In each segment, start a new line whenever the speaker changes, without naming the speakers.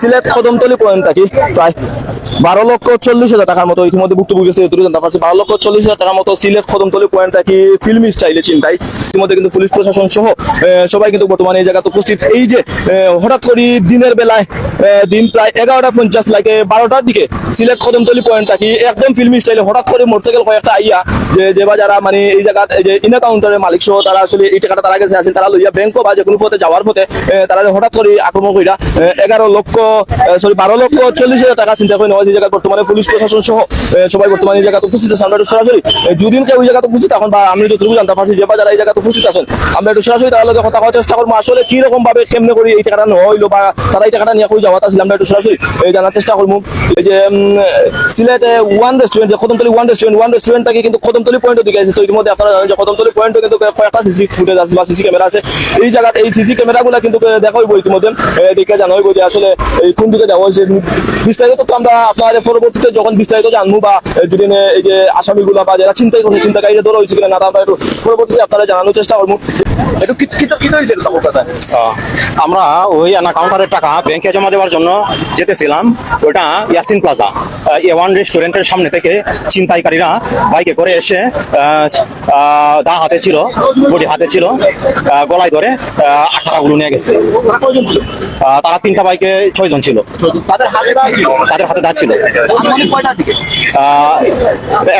Sylhet Kadamtali point থাকি প্রায় বারো লক্ষ চল্লিশ হাজার টাকার মতো ইতিমধ্যে ভুক্তভোগী এতুটুকু জানতে পারছি বারো লক্ষ চল্লিশ হাজার টাকার মতো সিলেট কদমতলি পয়েন্ট থাকি ফিল্মি স্টাইলে চিন্তায় ইতিমধ্যে কিন্তু পুলিশ প্রশাসন সহ সবাই কিন্তু বর্তমানে এই জায়গাতে উপস্থিত। এই যে হঠাৎ করে দিনের বেলায় দিন প্রায় এগারোটা পঞ্চাশ লাগে বারোটার দিকে সিলেট কদমতলি পয়েন্ট থাকি একদম ফিল্মি স্টাইলে হঠাৎ করে মোটরসাইকেল কয়েকটা আইয়া যে যে বা যারা মানে এই জায়গা যে ইনা কাউন্টারের মালিক সহ তারা আসলে এই টাকাটা তারা কাছে আছে তারা লইয়া ব্যাংক বা যে কোনো পথে যাওয়ার পথে তারা হঠাৎ করে আক্রমণ কইরা এগারো লক্ষ সরি বারো লক্ষ চল্লিশ হাজার টাকা চিন্তা করে নেওয়া এই জায়গায় বর্তমানে পুলিশ প্রশাসন সহ সবাই বর্তমানে এই জায়গাতে উপস্থিত আমরা সরাসরি কেউ ওই জায়গাতে উপস্থিত, এখন বা আমি যে বা যারা এই জায়গাতে উপস্থিত আছেন, আমরা একটু সরাসরি তার কথা বলার চেষ্টা করব আসলে কি রকম ভাবে কেমনে করি এই টাকাটা নেওয়া হইল বা তারা এই টাকাটা নিয়ে কই যাওয়া ছিল, আমরা একটু সরাসরি জানার চেষ্টা করব। এই যে সিলেটে ওয়ান রেস্টুরেন্ট যে ওয়ান রেস্টুরেন্ট ওয়ান রেস্টুরেন্টটাকে কিন্তু কদমতলি পয়েন্টের দিকে আছে। তো ইতিমধ্যে আপনারা জানেন যে কদমতলি পয়েন্টে কিন্তু কয়েকটা সিসি ফুটেজ আছে বা সিসি ক্যামেরা আছে। এই জায়গাতে, এই সিসি ক্যামেরাগুলো কিন্তু দেখা হইব ইতিমধ্যে। দেখে জানা হইব যে আসলে এই কোন দিকে যাওয়া হয়েছে বিস্তারিত তো আমরা আপনার পরবর্তীতে যখন বিস্তারিত জানব বা যদি এই যে আসামিগুলো বা যারা চিন্তাই করছে চিন্তাকারীরা ধরা হয়েছে কিনা না আমরা একটু পরবর্তীতে আপনারা জানানোর চেষ্টা করব। একটু কি হয়েছে
আমরা ওই আনা কাউন্টারের টাকা ব্যাংকে জমা দেওয়ার জন্য যেতেছিলাম ওটা ইয়াসিন প্লাজা এ ওয়ান রেস্টুরেন্টের সামনে থেকে চিন্তাইকারীরা বাইকে করে এসে দা হাতে ছিল, বডি হাতে ছিল গলায় ধরে আট টাকাগুলো নিয়ে গেছে।
তারা
তিনটা বাইকে ছয়জন ছিল।
তাদের হাতে ছিল?
তাদের হাতে দা ছিল।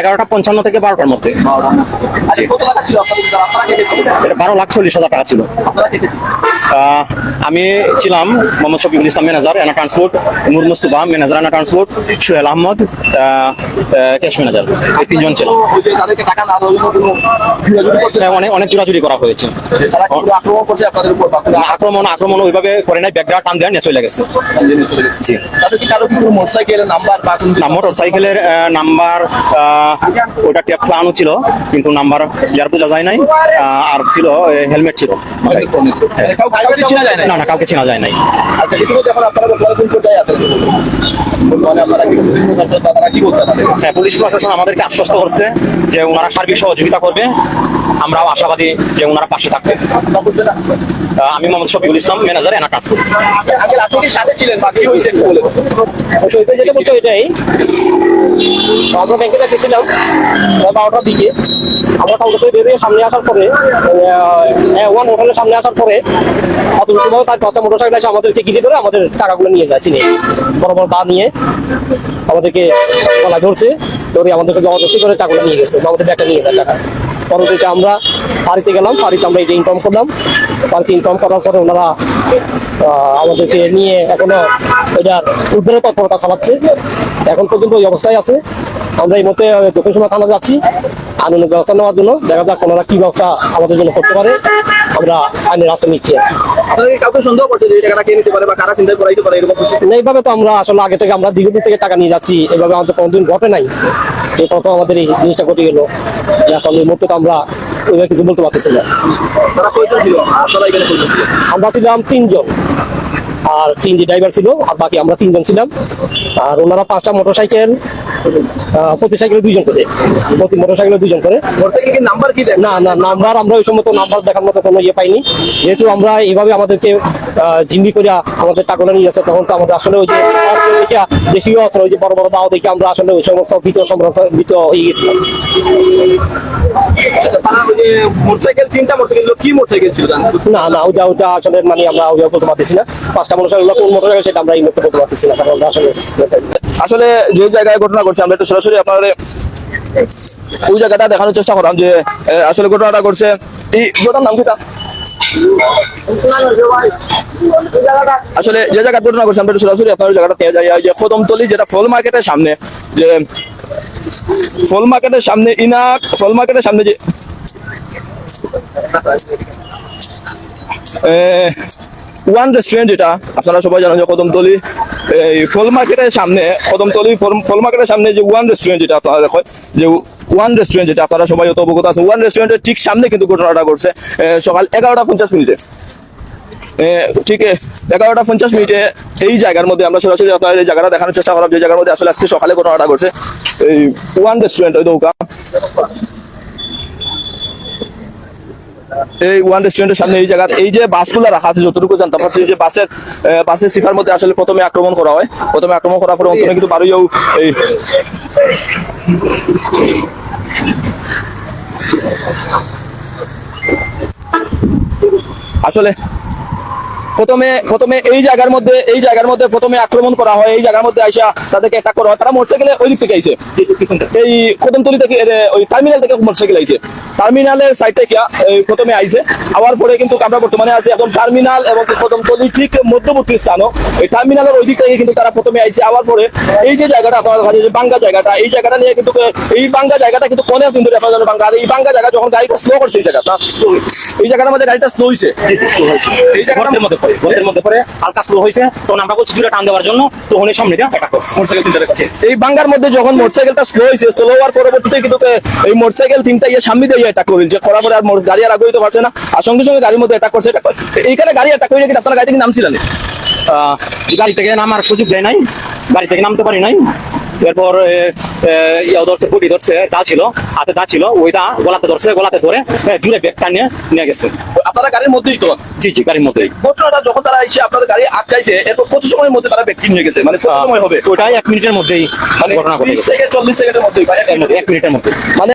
এগারোটা পঞ্চান্ন থেকে বারোটার মধ্যে।
আচ্ছা
বারো লাখ চল্লিশ হাজার টাকা ছিল। আমি ছিলাম Mohammad Shafiqul Islam manager Ena transport Nur Mustafa manager Ena transport Sohel Ahmed cash manager. এই তিনজন ছিল। হ্যাঁ, অনেক অনেক জোরাজুরি করা হয়েছে।
আক্রমণ
আক্রমণ ওইভাবে করে নাই ব্যাগটা টান দেওয়া নিয়ে চলে গেছে। জি।
মোটরসাইকেলের নাম্বার
ওটা ট্যাপ প্লানও ছিল কিন্তু নাম্বার যার বোঝা যায় নাই আর ছিল হেলমেট ছিল।
না
না কাউকে চেনা যায় নাই।
আচ্ছা
হ্যাঁ পুলিশ প্রশাসন আমাদেরকে আশ্বস্ত করছে যে ওনারা সার্বিক সহযোগিতা করবে। আমরাও আশাবাদী যে ওনারা পাশে থাকবে
আপনারা বলছেন না
আহ, আমি মোহাম্মদ শফিকুল ইসলাম ম্যানেজার এনা ট্রান্সপোর্ট
আগে আপনি কি সাথে ছিলেন? বা কি হয়েছে একটু বলে
সৈকত যেটা বলছো এটাই আমরা ব্যাংকে যাচ্ছিলাম বারোটার দিকে। আমরা কাউকে থেকে বেরিয়ে সামনে আসার পরে ওয়ান হোটেলের সামনে আসার পরে চার পাঁচটা এসে আমাদেরকে ঘিরে করে আমাদের টাকাগুলো নিয়ে যায় চিনে। বড় বড় নিয়ে আমাদেরকে গলা ধরছে ধরে আমাদেরকে জবরদস্তি করে টাকাগুলো নিয়ে গেছে বা আমাদের ব্যাগটা নিয়ে যায় টাকা। পরবর্তীতে আমরা ফাঁড়িতে গেলাম ফাঁড়িতে আমরা এটা ইনকাম করলাম। ফাঁড়িতে ইনকাম করার পরে ওনারা আমাদেরকে নিয়ে এখনও এটার উদ্ধারের তৎপরতা চালাচ্ছে। এখন পর্যন্ত ওই অবস্থায় আছে। আমরা এই মধ্যে দক্ষিণ সময় থানা যাচ্ছি। আইনের ব্যবস্থা নেওয়ার জন্য। দেখা যাক ওনারা কি ব্যবস্থা আমাদের জন্য করতে পারে। আমরা আইনের রাস্তা নিচ্ছি। এইভাবে তো আমরা আসলে আগে থেকে আমরা দীর্ঘদিন থেকে টাকা নিয়ে যাচ্ছি। এভাবে আমাদের কোনোদিন ঘটে নাই। এই প্রথম আমাদের এই জিনিসটা ঘটে গেল। এখন এই মুহূর্তে আমরা ওইভাবে কিছু বলতে পারতেছি না। আমরা ছিলাম তিনজন। আর সিএনজি ড্রাইভার ছিল আর বাকি আমরা তিনজন ছিলাম। আর ওনারা পাঁচটা মোটরসাইকেল আহ, প্রতি সাইকেলে দুইজন করে। প্রতি মোটরসাইকেলে দুইজন করে।
নাম্বার কি
না না নাম্বার আমরা ওই সময় তো নাম্বার দেখার মতো কোনো ইয়ে পাইনি। যেহেতু আমরা এইভাবে আমাদেরকে আহ, জিম্মি করে আমাদের টাকাগুলো নিয়ে যাচ্ছে তখন তো আমাদের আসলে ওই যে দেশীয় অস্ত্র ওই যে বড় বড় দাও দেখে আমরা আসলে ওই সমস্ত ভীত সম্রাট ভীত হয়ে গেছিলাম।
আচ্ছা, তারা ওই যে মোটরসাইকেল তিনটা মোটরসাইকেল কি মোটরসাইকেল ছিল
না না ওইটা ওইটা আসলে মানে আমরা ওইভাবে বলতে পারতেছি না। পাঁচটা মোটরসাইকেল কোন মোটরসাইকেল সেটা আমরা এই মুহূর্তে বলতে পারতেছি না কারণ আসলে
আসলে যে জায়গায় ঘটনা ঘটছে আমরা একটু সরাসরি আপনার ওই জায়গাটা দেখানোর চেষ্টা করলাম যে আসলে ঘটনাটা ঘটছে। এই ঘটনার নাম কি তা? আসলে যে জায়গা করছে আমরা সরাসরি জায়গাটা যাই। যে কদমতলি যেটা ফল মার্কেটের সামনে, যে ফল মার্কেটের সামনে ইনা ফল মার্কেটের সামনে যে ওয়ান রেস্টুরেন্ট যেটা, আপনারা সবাই জানেন যে কদমতলি এই ফল মার্কেটের সামনে কদমতলি ফল- মার্কেটের সামনে যে ওয়ান রেস্টুরেন্ট যেটা আপনারা দেখেন, যে ওয়ান রেস্টুরেন্ট যেটা আপনারা সবাই অত অবগত আছে। ওয়ান রেস্টুরেন্টের ঠিক সামনে কিন্তু ঘটনাটা ঘটছে সকাল এগারোটা পঞ্চাশ মিনিটে। ঠিক এগারোটা পঞ্চাশ মিনিটে এই জায়গার মধ্যে আমরা সরাসরি আপনার এই জায়গাটা দেখানোর চেষ্টা করলাম যে জায়গার মধ্যে আসলে আজকে সকালে ঘটনাটা ঘটছে। এই ওয়ান রেস্টুরেন্ট ওই দৌকা এই ওয়ান রেস্টুরেন্টের সামনে এই জায়গা এই যে বাসগুলো রাখা আছে যতটুকু জানতে পারছি যে বাসের বাসের সিফার মধ্যে আসলে প্রথমে আক্রমণ করা হয়। প্রথমে আক্রমণ করার পরে অন্তরে কিন্তু বারোইও এই আসলে প্রথমে প্রথমে এই জায়গার মধ্যে, এই জায়গার মধ্যে প্রথমে আক্রমণ করা হয়, এই জায়গার মধ্যে আইসা তাদেরকে অ্যাটাক করা হয়। তারা মোটরসাইকেলে ওই দিক থেকে আইছে এই কদমতলি থেকে ওই টার্মিনাল থেকে মোটরসাইকেল আইছে টার্মিনালের সাইড থেকে প্রথমে আইছে আবার পরে কিন্তু আমরা বর্তমানে আছি এখন টার্মিনাল এবং কদমতলি ঠিক মধ্যবর্তী স্থানও। এই টার্মিনালের ওই দিক থেকে কিন্তু তারা প্রথমে আইছে আবার পরে এই যে জায়গাটা আপনারা দেখা যে বাঙ্গা জায়গাটা, এই জায়গাটা নিয়ে কিন্তু, এই বাঙ্গা জায়গাটা কিন্তু দিন ধরে আপনারা জানেন বাঙ্গা। এই বাঙ্গা জায়গা যখন গাড়িটা স্লো করছে, এই জায়গাটা, এই জায়গাটার মধ্যে গাড়িটা স্লো হয়েছে এই জায়গাটার
মধ্যে। গর্তের মধ্যে পড়ে হালকা স্লো হয়েছে তখন আমরা বলছি জুড়ে টান দেওয়ার জন্য তখন এই সামনে দিয়ে অ্যাটাক করছে।
মোটরসাইকেল তিনটা রেখেছে এই বাঙ্গার মধ্যে যখন মোটরসাইকেলটা স্লো হয়েছে স্লো হওয়ার পরবর্তীতে কিন্তু এই মোটরসাইকেল তিনটা ইয়ে সামনে দিয়ে অ্যাটাক করেছে করার পরে আর গাড়ি আর আগে পারছে না আর সঙ্গে সঙ্গে গাড়ির মধ্যে অ্যাটাক করছে এইখানে গাড়ি অ্যাটাক করে কিন্তু আপনারা গাড়ি থেকে নামছিলেন
গাড়ি থেকে নামার সুযোগ দেয় নাই গাড়ি থেকে নামতে পারি নাই। এরপর ধরছে পুটি ধরছে দা ছিল হাতে দা ছিল ওই দা গলাতে ধরছে গলাতে ধরে জুড়ে ব্যাগ টানিয়ে নিয়ে গেছে।
আপনারা গাড়ির মধ্যেই তো?
জি জি গাড়ির মধ্যেই।
ঘটনাটা যখন তারা এসে আপনাদের গাড়ি আটকাইছে এত কত সময়ের মধ্যে তারা ব্যক্তি নিয়ে গেছে? মানে কত সময় হবে?
ওটাই এক মিনিটের মধ্যেই
মানে
ঘটনা ঘটে
থেকে চল্লিশ সেকেন্ডের মধ্যেই
এক মিনিটের মধ্যে।
মানে